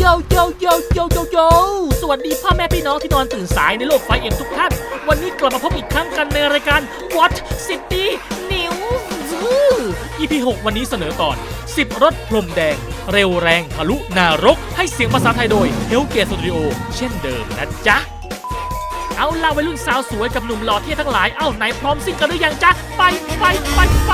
โยโยโยโยโยโยสวัสดีพ่อแม่พี่น้องที่นอนตื่นสายในโลกไฟเอ็มทุกท่าน วันนี้กลับมาพบอีกครั้งกันในรายการ What City News EP 6วันนี้เสนอตอน 10 รถพรมแดง เร็วแรงทะลุนารก ให้เสียงภาษาไทยโดย h e l g a t e Studio เช่นเดิมนะจ๊ะ เอาล่ะวัยรุ่นสาวสวยกับหนุ่มหล่อเท่ทั้งหลาย เอ้าไหนพร้อมซิ่งกันหรือยังจ๊ะ ไปไปไปไป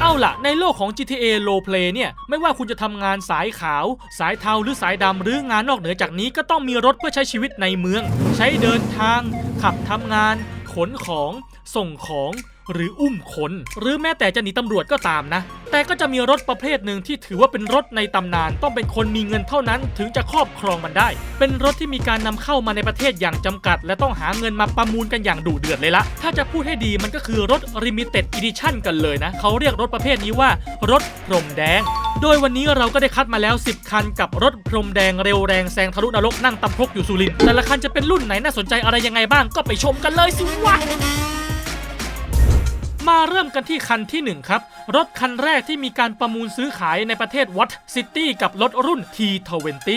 เอาล่ะ ในโลกของ GTA Role Play เนี่ย ไม่ว่าคุณจะทำงานสายขาว สายเทาหรือสายดำหรืองานนอกเหนือจากนี้ก็ต้องมีรถเพื่อใช้ชีวิตในเมือง ใช้เดินทาง ขับทำงาน ขนของ ส่งของ หรืออุ้มคนหรือแม้แต่จะหนีตำรวจก็ตามนะ แต่ก็จะมีรถประเภทหนึ่งที่ถือว่าเป็นรถในตำนาน ต้องเป็นคนมีเงินเท่านั้นถึงจะครอบครองมันได้ เป็นรถที่มีการนำเข้ามาในประเทศอย่างจำกัด และต้องหาเงินมาประมูลกันอย่างดุเดือดเลยละถ้าจะพูดให้ดีมันก็คือรถ Limited Edition กันเลยนะ เขาเรียกรถประเภทนี้ว่ารถพรมแดงโดยวันนี้เราก็ได้คัดมาแล้ว 10 คันกับรถพรมแดงเร็วแรงแซงทะลุนรกนั่งตำพกอยู่สุรินแต่ละคันจะเป็นรุ่นไหนน่าสนใจอะไรยังไงบ้างก็ไปชมกันเลยสิวะ มาเริ่มกันที่คันที่ 1 ครับ รถคันแรกที่มีการประมูลซื้อขายในประเทศวัตซิตี้กับรถรุ่น T20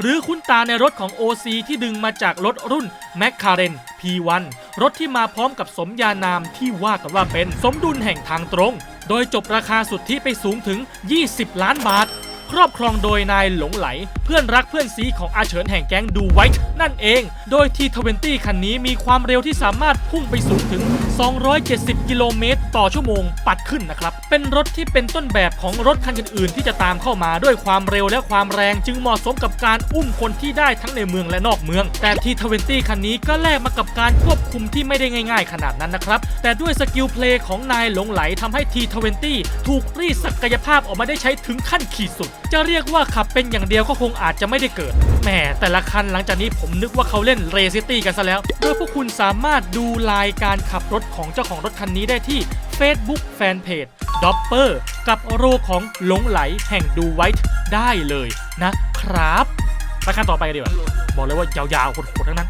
หรือคุ้นตาในรถของ OC ที่ดึงมาจากรถรุ่น McLaren P1 รถที่มาพร้อมกับสมญานามที่ว่ากันว่าเป็นสมดุลแห่งทางตรง โดยจบราคาสุทธิไปสูงถึง 20 ล้านบาท รอบครองโดยนายหลงไหล เพื่อนรักเพื่อนซีของอาเฉินแห่งแก๊งดูไวท์นั่นเอง โดยที T20 คันนี้มีความเร็วที่สามารถพุ่งไปสูงถึง 270 กิโลเมตร ต่อชั่วโมงปัดขึ้นนะครับ เป็นรถที่เป็นต้นแบบของรถคันอื่นๆ ที่จะตามเข้ามาด้วยความเร็วและความแรงจึงเหมาะสมกับการอุ้มคนที่ได้ทั้งในเมืองและนอกเมือง แต่ที T20 คันนี้ก็แลกมากับการควบคุมที่ไม่ได้ง่าย ๆ ขนาดนั้นนะครับ แต่ด้วยสกิลเพลย์ของนายหลงไหลทำให้ที T20 ถูกรีดศักยภาพออกมาได้ใช้ถึงขั้นขีดสุด จะเรียกว่าขับเป็นอย่างเดียวก็คงอาจจะไม่ได้เกิด แหมแต่ละคันหลังจากนี้ผมนึกว่าเขาเล่นเรซิตี้กันซะแล้ว โดยพวกคุณสามารถดูลายการขับรถของเจ้าของรถคันนี้ได้ที่ Facebook Fanpage d o p p e r กับโรของหลงไหลแห่งดูไวท์ได้เลยนะครับไปขั้นต่อไปกันดีกว่า บอกเลยว่ายาวๆโหดๆทั้งนั้น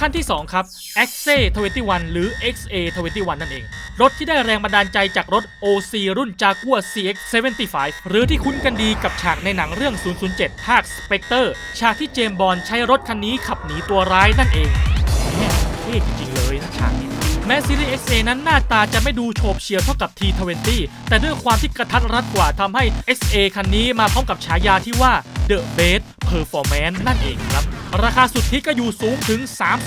ขั้นที่ 2 ครับ x e 21หรือ XA 21นั่นเอง รถที่ได้แรงบันดาลใจจากรถ OC รุ่น Jaguar CX 75 หรือที่คุ้นกันดีกับฉากในหนังเรื่อง 007 ภาค Spectre ฉากที่เจมบอลใช้รถคันนี้ขับหนีตัวร้ายนั่นเองแม่เท่จริงๆเลยนะฉากนี้แม้ซีรีส์ XA นั้นหน้าตาจะไม่ดูโฉบเฉี่ยวเท่ากับ T20 แต่ด้วยความที่กระทัดรัดกว่าทำให้ XA คันนี้มาพร้อมกับฉายาที่ว่า The Best Performance นั่นเองครับ ราคาสุดที่ก็อยู่สูงถึง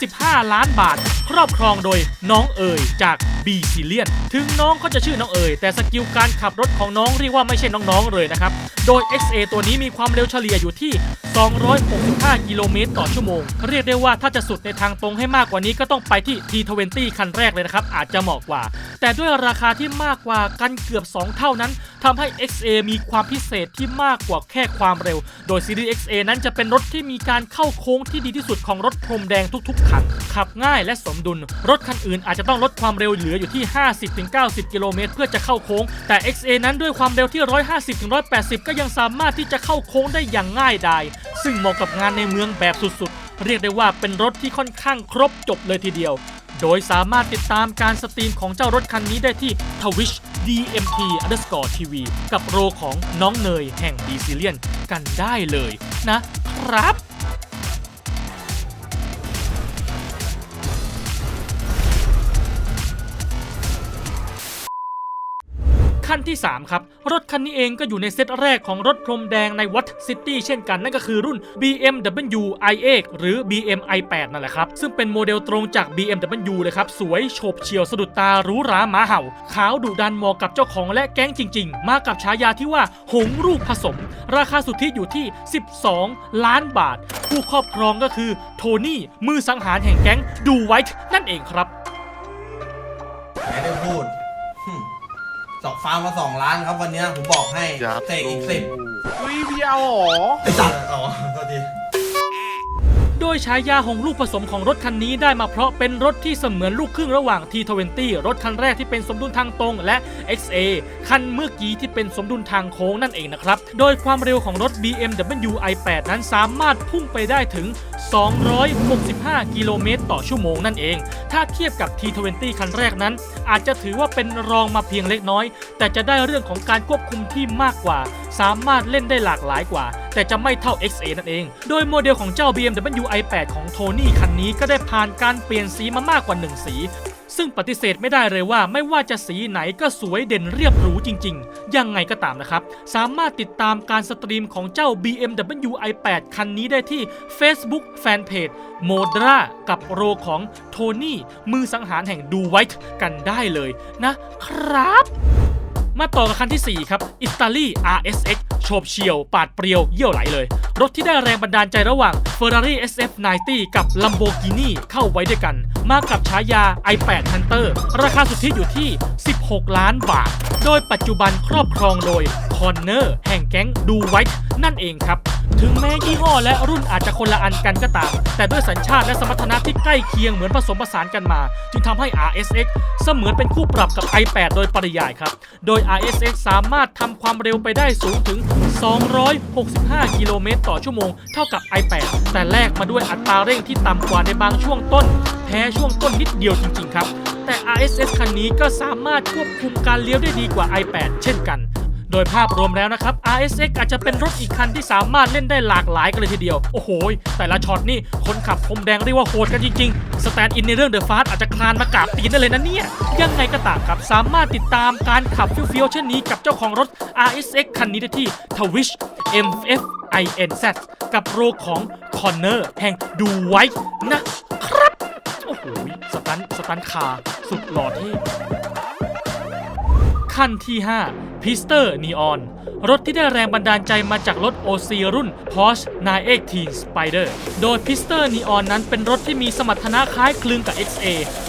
35 ล้านบาท ครอบครองโดยน้องเอ๋ยจากบีซีเลียน ถึงน้องเขาจะชื่อน้องเอ๋ยแต่สกิลการขับรถของน้องเรียกว่าไม่ใช่น้องๆเลยนะครับ โดย XA ตัวนี้มีความเร็วเฉลี่ยอยู่ที่ 265 กิโลเมตรต่อชั่วโมง เรียกได้ว่าถ้าจะสุดในทางตรงให้มากกว่านี้ก็ต้องไปที่ T20 คันแรกเลยนะครับ อาจจะเหมาะกว่า แต่ด้วยราคาที่มากกว่ากันเกือบ 2 เท่านั้นทำให้ XA มีความพิเศษที่มากกว่าแค่ความเร็ว โดยซีรีส์ XA นั้นจะเป็นรถที่มีการเข้าโค้งที่ดีที่สุดของรถพรมแดงทุกๆคันขับง่ายและสมดุล รถคันอื่นอาจจะต้องลดความเร็วเหลืออยู่ที่ 50-90 กิโลเมตรเพื่อจะเข้าโค้ง แต่ XA นั้นด้วยความเร็วที่ 150-180 ก็ยังสามารถที่จะเข้าโค้งได้อย่างง่ายดาย ซึ่งเหมาะกับงานในเมืองแบบสุดๆ เรียกได้ว่าเป็นรถที่ค่อนข้างครบจบเลยทีเดียว โดยสามารถติดตามการสตรีมของเจ้ารถคันนี้ได้ที่ Twitch DMT underscore TV กับโรของน้องเนยแห่งดีซิเลียนกันได้เลยนะครับ ขั้นที่ 3 ครับ รถคันนี้เองก็อยู่ในเซตแรกของรถพรมแดงในวัตซิตี้เช่นกัน นั่นก็คือรุ่น BMW i8 หรือ BM i8 นั่นแหละครับ ซึ่งเป็นโมเดลตรงจาก BMW เลยครับ สวยโฉบเฉี่ยวสะดุดตาหรูหราหมาเห่า ขาวดุดันเหมาะกับเจ้าของและแก๊งจริง ๆ มากับฉายาที่ว่าหงส์ลูกผสม ราคาสุทธิอยู่ที่ 12 ล้านบาท ผู้ครอบครองก็คือโทนี่มือสังหารแห่งแก๊งดูไวท์นั่นเองครับไม่ได้พูด สองฟาร์มมาสองล้านครับวันเนี้ยผมบอกให้ยัดเตะอีกสิบอุ้ยพี่เอาเหรอไอ้สัตว์อ๋อโทษทีโด ยฉายาของลูกผสมของรถคันนี้ได้มาเพราะเป็นรถที่เสมือนลูกครึ่งระหว่าง T20 รถคันแรกที่เป็นสมดุลทางตรงและ XA คันเมื่อกี้ที่เป็นสมดุลทางโค้งนั่นเองนะครับ โดยความเร็วของรถ BMW i8 นั้นสามารถพุ่งไปได้ถึง 265 กิโลเมตรต่อชั่วโมงนั่นเอง ถ้าเทียบกับ T20 คันแรกนั้น อาจจะถือว่าเป็นรองมาเพียงเล็กน้อย แต่จะได้เรื่องของการควบคุมที่มากกว่า สามารถเล่นได้หลากหลายกว่า แต่จะไม่เท่า XA นั่นเอง โดยโมเดลของเจ้า BMW i8 8 ของโทนี่คันนี้ก็ได้ผ่านการเปลี่ยนสีมามากกว่า 1 สี ซึ่งปฏิเสธไม่ได้เลยว่าไม่ว่าจะสีไหนก็สวยเด่นเรียบหรูจริง ๆ ยังไงก็ตามนะครับ สามารถติดตามการสตรีมของเจ้า BMW i8 คันนี้ได้ที่ Facebook Fanpage โมดรากับโรของโทนี่มือสังหารแห่งดูไวท์กันได้เลยนะครับ มาต่อกับคันที่ 4 ครับอิตาลี RSX โฉบเฉี่ยว ปาดเปรียว เยี่ยวไหลเลย รถที่ได้แรงบันดาลใจระหว่าง Ferrari SF90 กับ Lamborghini เข้าไว้ด้วยกัน มากับฉายา i8 Hunter ราคาสุทธิอยู่ที่ 16 ล้านบาท โดยปัจจุบันครอบครองโดยคอนเนอร์แห่งแก๊งดูไวท์นั่นเองครับ ถึงแม้ยี่ห้อและรุ่นอาจจะคนละอันกันก็ตาม แต่ด้วยสัญชาติและสมรรถนะที่ใกล้เคียงเหมือนผสมผสานกันมา จึงทำให้ RSX เสมือนเป็นคู่ปรับกับ i8 โดยปริยายครับ โดย RSX สามารถทำความเร็วไปได้สูงถึง 265 กิโลเมตรต่อชั่วโมง เท่ากับ i8 แต่แลกมาด้วยอัตราเร่งที่ต่ำกว่าในบางช่วงต้น แพ้ช่วงต้นนิดเดียวจริง ๆ ครับ แต่ RSX คันนี้ก็สามารถควบคุมการเลี้ยวได้ดีกว่า i8 เช่นกัน โดยภาพรวมแล้วนะครับ RSX อาจจะเป็นรถอีกคันที่สามารถเล่นได้หลากหลายกันเลยทีเดียว โอ้โห แต่ละช็อตนี่คนขับพรมแดงเรียกว่าโหดกันจริงๆ สแตนด์อินในเรื่อง The Fast อาจจะคลานมากราบตีนได้เลยนะเนี่ย ยังไงก็ตามครับ สามารถติดตามการขับเฟี้ยวๆเช่นนี้กับเจ้าของรถ RSX คันนี้ได้ที่ Twish MF INZ กับโรของ Corner แห่งดูไว้นะครับ โอ้โห สตันสตันคาสุดหล่อเท่ คันที่ 5 p i s t e r Neon รถที่ได้แรงบันดาลใจมาจากรถ OC รุ่น Porsche 918 Spider โดย p i s t e r Neon นั้นเป็นรถที่มีสมรรถนะคล้ายคลึงกับ XA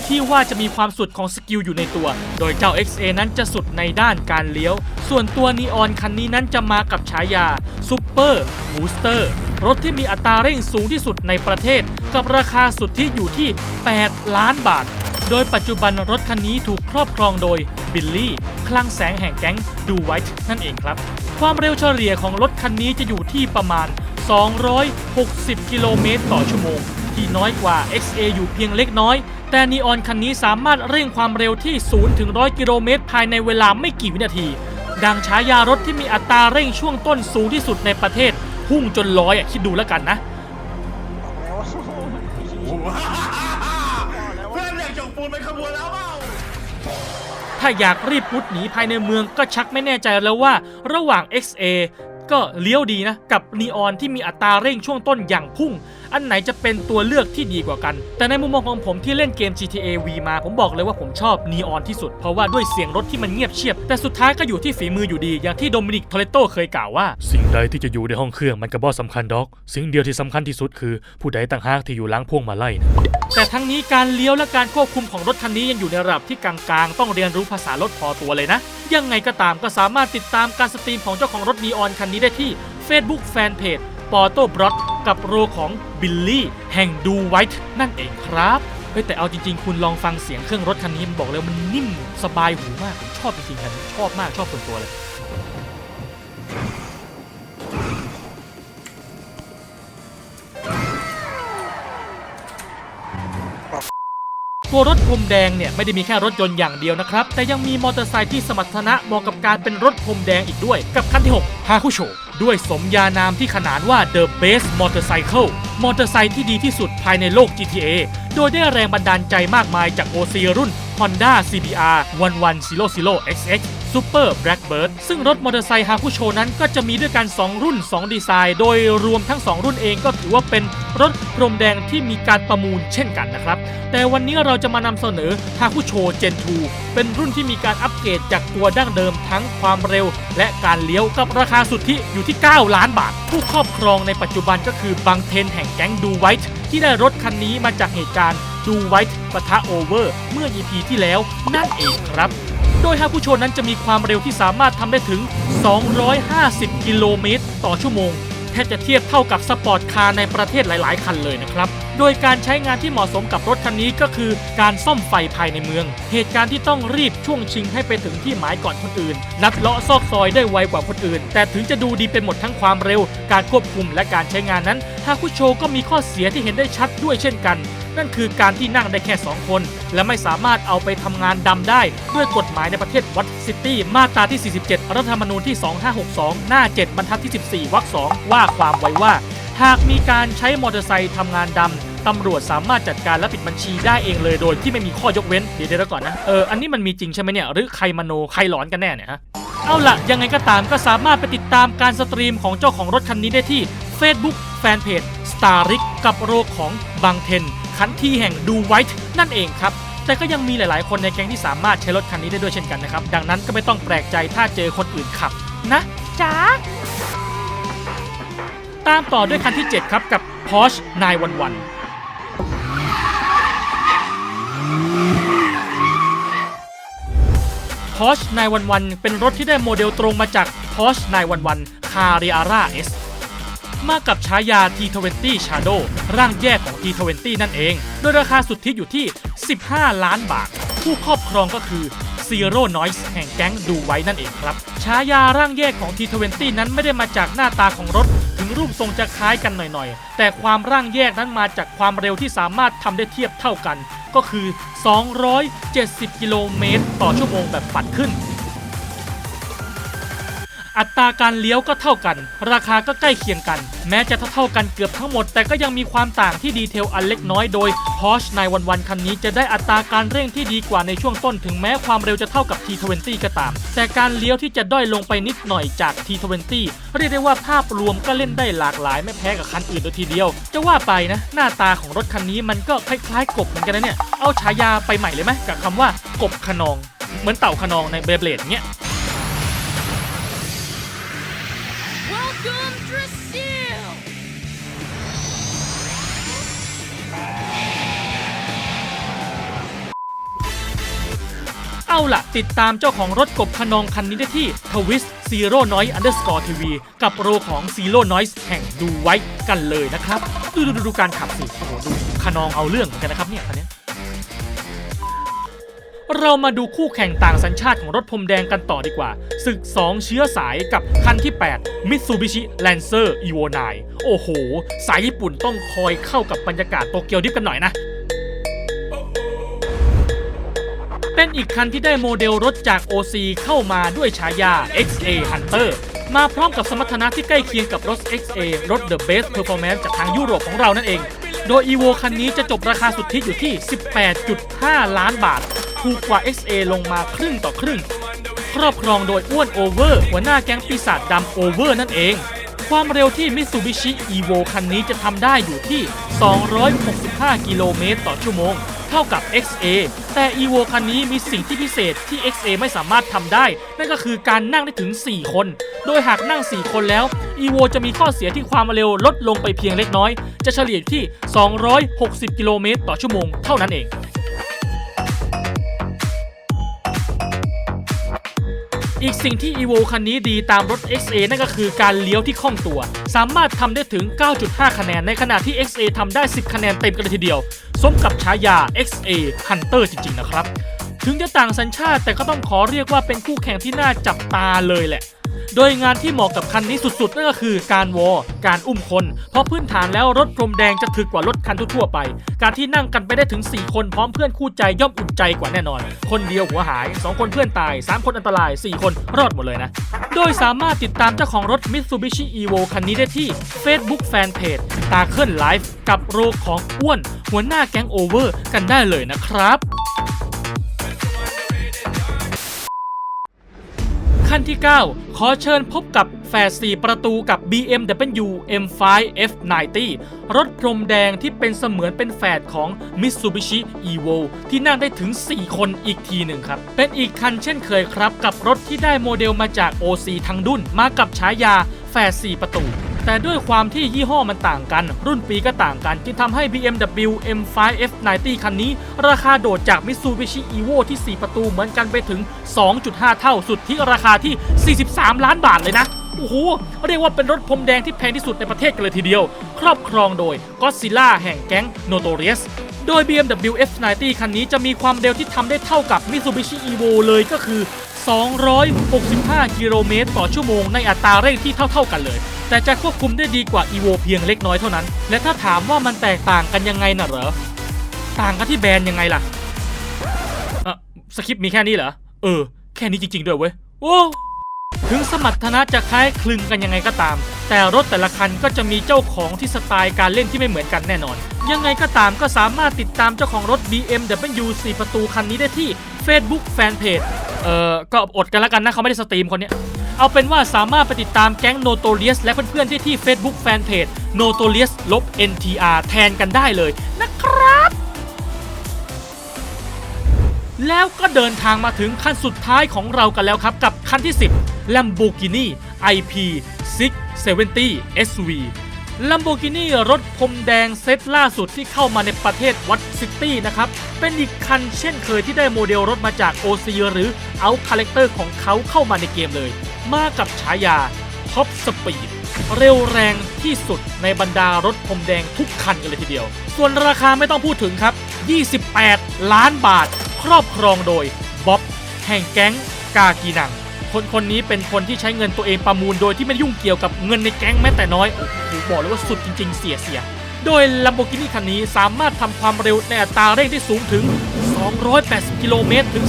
ที่ว่าจะมีความสุดของสกิลอยู่ในตัว โดยเจ้า XA นั้นจะสุดในด้านการเลี้ยว ส่วนตัว Neon คันนี้นั้นจะมากับฉายา Super Booster รถที่มีอัตราเร่งสูงที่สุดในประเทศ กับราคาสุดที่อยู่ที่ 8 ล้านบาท โดยปัจจุบันรถคันนี้ถูกครอบครองโดย บิลลี่ คลังแสงแห่งแก๊งดูไวท์นั่นเองครับ ความเร็วเฉลี่ยของรถคันนี้จะอยู่ที่ประมาณ 260 กิโลเมตรต่อชั่วโมง ที่น้อยกว่า XA อยู่เพียงเล็กน้อย แต่นีออนคันนี้สามารถเร่งความเร็วที่ 0 ถึง 100 กิโลเมตรภายในเวลาไม่กี่วินาที ดังฉายารถที่มีอัตราเร่งช่วงต้นสูงที่สุดในประเทศ พุ่งจนร้อยคิดดูแล้วกันนะ ถ้าอยากรีบพุดหนีภายในเมืองก็ชักไม่แน่ใจแล้วว่า ระหว่าง XA ก็เลี้ยวดีนะ กับนีออนที่มีอัตราเร่งช่วงต้นอย่างพุ่งอันไหนจะเป็นตัวเลือกที่ดีกว่ากัน แต่ในมุมมองของผมที่เล่นเกม GTA V มา ผมบอกเลยว่าผมชอบนีออนที่สุด เพราะว่าด้วยเสียงรถที่มันเงียบเชียบ แต่สุดท้ายก็อยู่ที่ฝีมืออยู่ดี อย่างที่โดมินิกโทเลโตเคยกล่าวว่า สิ่งใดที่จะอยู่ในห้องเครื่องมันก็บ่สำคัญดอก สิ่งเดียวที่สำคัญที่สุดคือ ผู้ใดต่างหากที่อยู่หล้างพวงมาไลัยนะแต่ทั้งนี้การเลี้ยวและการควบคุมของรถคันนี้ยังอยู่ในระดับที่กลางๆ ต้องเรียนรู้ภาษารถพอตัวเลยนะ ยังไงก็ตามก็สามารถติดตามการสตรีมของเจ้าของรถนีออนคันนี้ได้ที่ Facebook Fanpage ปอโต้บรอดกับโรของบิลลี่แห่งดูไวท์นั่นเองครับเฮ้ยแต่เอาจริง ๆ คุณลองฟังเสียงเครื่องรถคันนี้มันบอกเลยมันนิ่มสบายหูมากผมชอบจริงๆคันนี้ชอบมากชอบส่วนตัวเลยตัวรถพรมแดงเนี่ยไม่ได้มีแค่รถยนต์อย่างเดียวนะครับ แต่ยังมีมอเตอร์ไซค์ที่สมรรถนะเหมาะกับการเป็นรถพรมแดงอีกด้วย กับคันที่ 6 ฮาคุโช ด้วยสมญานามที่ขนานว่า The Best Motorcycle มอเตอร์ไซค์ที่ดีที่สุดภายในโลก GTA โดยได้แรงบันดาลใจมากมายจาก OC รุ่น Honda CBR 1100XX 1100 XX Super Blackbird ซึ่งรถมอเตอร์ไซค์ฮาคุโชนั้นก็จะมีด้วยกัน 2 รุ่น 2 ดีไซน์ โดยรวมทั้ง 2 รุ่นเองก็ถือว่าเป็นรถพรมแดงที่มีการประมูลเช่นกันนะครับ แต่วันนี้เราจะมานำเสนอฮาคุโช Gen 2เป็นรุ่นที่มีการอัปเกรดจากตัวดั้งเดิมทั้งความเร็ว และการเลี้ยวกับราคาสุทธิอยู่ที่ 9 ล้านบาท ผู้ครอบครองในปัจจุบันก็คือบังเทนแห่งแก๊งดูไวท์ที่ได้รถคันนี้มาจากเหตุการณ์ดูไวท์ปะทะโอเวอร์เมื่อ EP ที่แล้วนั่นเองครับ โดยฮาคุโชนั้นจะมีความเร็วที่สามารถทำได้ถึง 250 กิโลเมตร ต่อชั่วโมง แทบจะเทียบเท่ากับสปอร์ตคาร์ในประเทศหลาย ๆ คันเลยนะครับ โดยการใช้งานที่เหมาะสมกับรถคันนี้ก็คือการซ่อมไฟภายในเมือง เหตุการณ์ที่ต้องรีบช่วงชิงให้ไปถึงที่หมายก่อนคนอื่น ลัดเลาะซอกซอยได้ไวกว่าคนอื่น แต่ถึงจะดูดีเป็นหมดทั้งความเร็ว การควบคุมและการใช้งานนั้นฮาคุโชก็มีข้อเสียที่เห็นได้ชัดด้วยเช่นกัน นั่นคือการที่นั่งได้แค่ 2 คน และไม่สามารถเอาไปทำงานดำได้ ด้วยกฎหมายในประเทศวัตซิตี้มาตราที่ 47 รัฐธรรมนูญที่ 2562 หน้า 7 บรรทัดที่ 14 วรรค 2 ว่าความไว้ว่า หากมีการใช้มอเตอร์ไซค์ทำงานดำตำรวจสามารถจัดการและปิดบัญชีได้เองเลยโดยที่ไม่มีข้อยกเว้น เดี๋ยวเดี๋ยวก่อนนะ เออ อันนี้มันมีจริงใช่ไหมเนี่ย หรือใครมโน ใครหลอนกันแน่เนี่ยฮะ เอาละยังไงก็ตามก็สามารถไปติดตามการสตรีมของเจ้าของรถคันนี้ได้ที่ Facebook Fanpage Starrick กับโรของบางเทน คันที่แห่งดูไวท์นั่นเองครับ แต่ก็ยังมีหลายๆ คนในแก๊งที่สามารถใช้รถคันนี้ได้ด้วยเช่นกันนะครับ ดังนั้นก็ไม่ต้องแปลกใจถ้าเจอคนอื่นขับนะจ๊ะตามต่อด้วยคันที่ 7 ครับกับ Porsche 911 Porsche 911 เป็นรถที่ได้โมเดลตรงมาจาก Porsche 911 Carrera S มากับฉายา T20 Shadow ร่างแยกของ T20 นั่นเอง โดยราคาสุทธิอยู่ที่ 15 ล้านบาท ผู้ครอบครองก็คือ Zero Noise แห่งแก๊งดูไว้นั่นเองครับฉายาร่างแยกของ T20 นั้นไม่ได้มาจากหน้าตาของรถ ถึงรูปทรงจะคล้ายกันหน่อยๆ แต่ความร่างแยกนั้นมาจากความเร็วที่สามารถทำได้เทียบเท่ากัน ก็คือ 270 กิโลเมตร ต่อชั่วโมงแบบปัดขึ้น อัตราการเลี้ยวก็เท่ากัน ราคาก็ใกล้เคียงกัน แม้จะเท่าๆกันเกือบทั้งหมด แต่ก็ยังมีความต่างที่ดีเทลอันเล็กน้อยโดย Porsche 911 คันนี้จะได้อัตราการเร่งที่ดีกว่าในช่วงต้นถึงแม้ความเร็วจะเท่ากับ T20 ก็ตาม แต่การเลี้ยวที่จะด้อยลงไปนิดหน่อยจาก T20 เรียกได้ว่าภาพรวมก็เล่นได้หลากหลายไม่แพ้กับคันอื่นเลยทีเดียว จะว่าไปนะ หน้าตาของรถคันนี้มันก็คล้ายๆ กบเหมือนกันนะเนี่ยเอาฉายาไปใหม่เลยไหมกับคำว่ากบขนอง เหมือนเต่าขนองในเบเบลดเงี้ย เอาล่ะ ติดตามเจ้าของรถกบขนองคันนี้ได้ที่ทวิสซีโร่น้อยอันเดอร์สกอร์ทีวีกับโรของซีโร่น้อยแห่งดูไว้กันเลยนะครับดูดูดูดูการขับสิโอ้โหดูขนองเอาเรื่องเหมือนกันนะครับเนี่ยคันนี้เรามาดูคู่แข่งต่างสัญชาติของรถพรมแดงกันต่อดีกว่า ศึก 2 เชื้อสายกับคันที่ 8 Mitsubishi Lancer Evo 9 โอ้โห สายญี่ปุ่นต้องคอยเข้ากับบรรยากาศโตเกียวดิฟกันหน่อยนะ เป็นอีกคันที่ได้โมเดลรถจาก OC เข้ามาด้วยฉายา XA Hunter มาพร้อมกับสมรรถนะที่ใกล้เคียงกับรถ XA รถ The Best Performance จากทางยุโรปของเรานั่นเอง โดย Evo คันนี้จะจบราคาสุทธิอยู่ที่ 18.5 ล้านบาท ถูกกว่า XA ลงมาครึ่งต่อครึ่ง ครอบครองโดยอ้วนโอเวอร์หัวหน้าแก๊งปีศาจดำโอเวอร์นั่นเอง ความเร็วที่ Mitsubishi Evo คันนี้จะทำได้อยู่ที่ 265 กิโลเมตรต่อชั่วโมง เท่ากับ XA แต่ Evo คันนี้มีสิ่งที่พิเศษที่ XA ไม่สามารถทำได้ นั่นก็คือการนั่งได้ถึง 4 คน โดยหากนั่ง 4 คนแล้ว Evo จะมีข้อเสียที่ความเร็วลดลงไปเพียงเล็กน้อย จะเฉลี่ยอยู่ที่ 260 กิโลเมตรต่อชั่วโมงเท่านั้นเองอีกสิ่งที่ Evo คันนี้ดีตามรถ XA นั่นก็คือการเลี้ยวที่คล่องตัว สามารถทำได้ถึง 9.5 คะแนน ในขณะที่ XA ทำได้ 10 คะแนนเต็มกันเลยทีเดียว สมกับฉายา XA Hunter จริง ๆ นะครับ ถึงจะต่างสัญชาติแต่ก็ต้องขอเรียกว่าเป็นคู่แข่งที่น่าจับตาเลยแหละ โดยงานที่เหมาะกับคันนี้สุดๆ นั่นก็คือการวอลการอุ้มคน เพราะพื้นฐานแล้วรถพรมแดงจะถึกกว่ารถคันทั่วไป การที่นั่งกันไปได้ถึง 4 คนพร้อมเพื่อนคู่ใจย่อมอุ่นใจกว่าแน่นอน คนเดียวหัวหาย 2 คนเพื่อนตาย 3 คนอันตราย 4 คนรอดหมดเลยนะ โดยสามารถติดตามเจ้าของรถ Mitsubishi Evo คันนี้ได้ที่ Facebook Fanpage ตาเคิลไลฟ์กับโรของอ้วน หัวหน้าแก๊งโอเวอร์กันได้เลยนะครับ ขั้นที่ 9 ขอเชิญพบกับแฝด4ประตูกับ BMW M5 F90 รถพรมแดงที่เป็นเสมือนเป็นแฝดของ Mitsubishi Evo ที่นั่งได้ถึง 4 คนอีกทีหนึ่งครับ เป็นอีกคันเช่นเคยครับ กับรถที่ได้โมเดลมาจาก OC ทั้งดุนมากับฉายาแฝด4ประตู แต่ด้วยความที่ยี่ห้อมันต่างกัน รุ่นปีก็ต่างกัน จึงทำให้ BMW M5 F90 คันนี้ ราคาโดดจาก Mitsubishi Evo ที่ 4 ประตูเหมือนกันไปถึง 2.5 เท่าสุดที่ราคาที่ 43 ล้านบาทเลยนะโอ้โห เรียกว่าเป็นรถพรมแดงที่แพงที่สุดในประเทศกันเลยทีเดียว ครอบครองโดยก็ซิล่าแห่งแก๊ง Notorious โดย BMW F90 คันนี้จะมีความเร็วที่ทำได้เท่ากับ Mitsubishi Evo เลยก็คือ 265 กิโลเมตรต่อชั่วโมงในอัตราเร่งที่เท่าๆกันเลย แต่จะควบคุมได้ดีกว่า Evo เพียงเล็กน้อยเท่านั้น และถ้าถามว่ามันแตกต่างกันยังไงน่ะเหรอ ต่างกันที่แบรนด์ยังไงล่ะเออสคริปต์มีแค่นี้เหรอ เออ แค่นี้จริง ๆ ด้วยเว้ย โอ้ ถึงสมรรถนะจะคล้ายคลึงกันยังไงก็ตาม แต่รถแต่ละคันก็จะมีเจ้าของที่สไตล์การเล่นที่ไม่เหมือนกันแน่นอน ยังไงก็ตามก็สามารถติดตามเจ้าของรถ BMW 4 ประตูคันนี้ได้ที่ Facebook Fanpage เออก็อดกันแล้วกันนะเขาไม่ได้สตรีมคนเนี้ย เอาเป็นว่าสามารถไปติดตามแก๊ง Notorious และเพื่อนๆที่ที่ Facebook Fanpage Notorious ลบ NTR แทนกันได้เลยนะครับ แล้วก็เดินทางมาถึงขั้นสุดท้ายของเรากันแล้วครับ กับคันที่ 10 Lamborghini IP 670 SV Lamborghini รถพรมแดงเซตล่าสุดที่เข้ามาในประเทศวัตซิตี้นะครับ เป็นอีกคันเช่นเคยที่ได้โมเดลรถมาจาก OC หรือ Out Character ของเขาเข้ามาในเกมเลย มากับฉายา Top Speed เร็วแรงที่สุดในบรรดารถพรมแดงทุกคันกันเลยทีเดียว ส่วนราคาไม่ต้องพูดถึงครับ 28 ล้านบาท ครอบครองโดยบ๊อบแห่งแก๊งกากีนัง คนคนนี้เป็นคนที่ใช้เงินตัวเองประมูลโดยที่ไม่ยุ่งเกี่ยวกับเงินในแก๊งแม้แต่น้อยโอ้โหบอกเลยว่าสุดจริง ๆ เสียเสียโดย Lamborghini คันนี้สามารถทำความเร็วในอัตราเร่งที่สูงถึง 280 กิโลเมตรถึง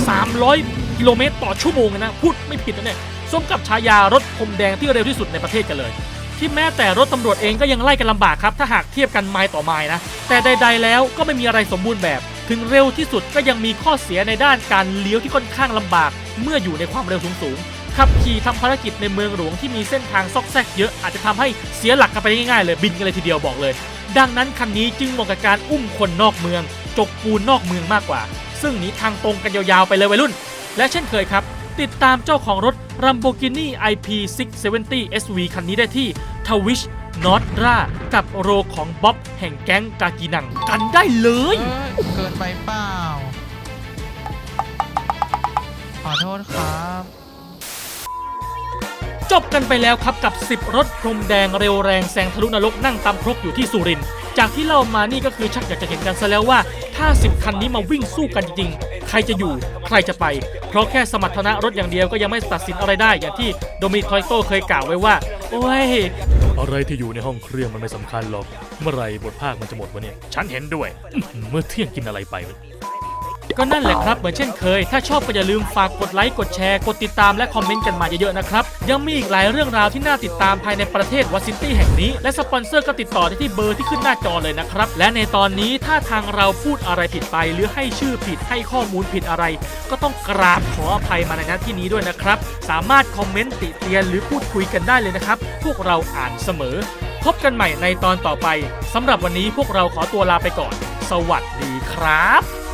300 กิโลเมตรต่อชั่วโมงนะ พูดไม่ผิดนะเนี่ย สมกับฉายารถพรมแดงที่เร็วที่สุดในประเทศกันเลย ที่แม้แต่รถตำรวจเองก็ยังไล่กันลำบากครับ ถ้าหากเทียบกันไมล์ต่อไมล์นะ แต่ใด ๆ แล้วก็ไม่มีอะไรสมบูรณ์แบบ ถึงเร็วที่สุดก็ยังมีข้อเสียในด้านการเลี้ยวที่ค่อนข้างลำบาก เมื่ออยู่ในความเร็วสูงๆขับขี่ทำภารกิจในเมืองหลวงที่มีเส้นทางซอกแซกเยอะอาจจะทำให้เสียหลักกันไปง่ายๆเลยบินกันเลยทีเดียวบอกเลย ดังนั้นคันนี้จึงเหมาะกับการอุ้มคนนอกเมือง จกปูนนอกเมืองมากกว่า ซึ่งหนีทางตรงกันยาวๆไปเลยวัยรุ่น และเช่นเคยครับ ติดตามเจ้าของรถ Lamborghini IP 670 SV คันนี้ได้ที่ทวิชนอตรากับโรของบ๊อบแห่งแก๊งกากีนังกันได้เลย เอ้ยเกินไปเปล่า ขอโทษครับ จบกันไปแล้วครับกับ 10 รถพรมแดงเร็วแรงแซงทะลุนรกนั่งตามครกอยู่ที่สุรินทร์จากที่เล่ามานี่ก็คือชักอยากจะเห็นกันซะแล้วว่า ถ้า 10 คันนี้มาวิ่งสู้กันจริงๆ ใครจะอยู่ ใครจะไป เพราะแค่สมรรถนะรถอย่างเดียวก็ยังไม่ตัดสินอะไรได้ อย่างที่โดมินิกทอยโตเคยกล่าวไว้ว่า โอ้ย อะไรที่อยู่ในห้องเครื่องมันไม่สำคัญหรอก เมื่อไรบทภาคมันจะหมดวะเนี่ย ฉันเห็นด้วย เมื่อเที่ยงกินอะไรไปวะ ก็นั่นแหละครับ เหมือนเช่นเคย ถ้าชอบก็อย่าลืมฝากกดไลค์ กดแชร์ กดติดตามและคอมเมนต์กันมาเยอะๆนะครับ ยังมีอีกหลายเรื่องราวที่น่าติดตามภายในประเทศวอชิงตันแห่งนี้ และสปอนเซอร์ก็ติดต่อได้ที่เบอร์ที่ขึ้นหน้าจอเลยนะครับ และในตอนนี้ถ้าทางเราพูดอะไรผิดไป หรือให้ชื่อผิดให้ข้อมูลผิดอะไร ก็ต้องกราบขออภัยมาในหน้าที่นี้ด้วยนะครับ สามารถคอมเมนต์ติเตียนหรือพูดคุยกันได้เลยนะครับ พวกเราอ่านเสมอ พบกันใหม่ในตอนต่อไปสำหรับวันนี้พวกเราขอตัวลาไปก่อน สวัสดีครับ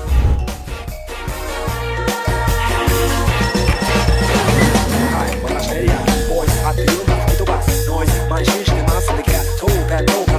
that dope.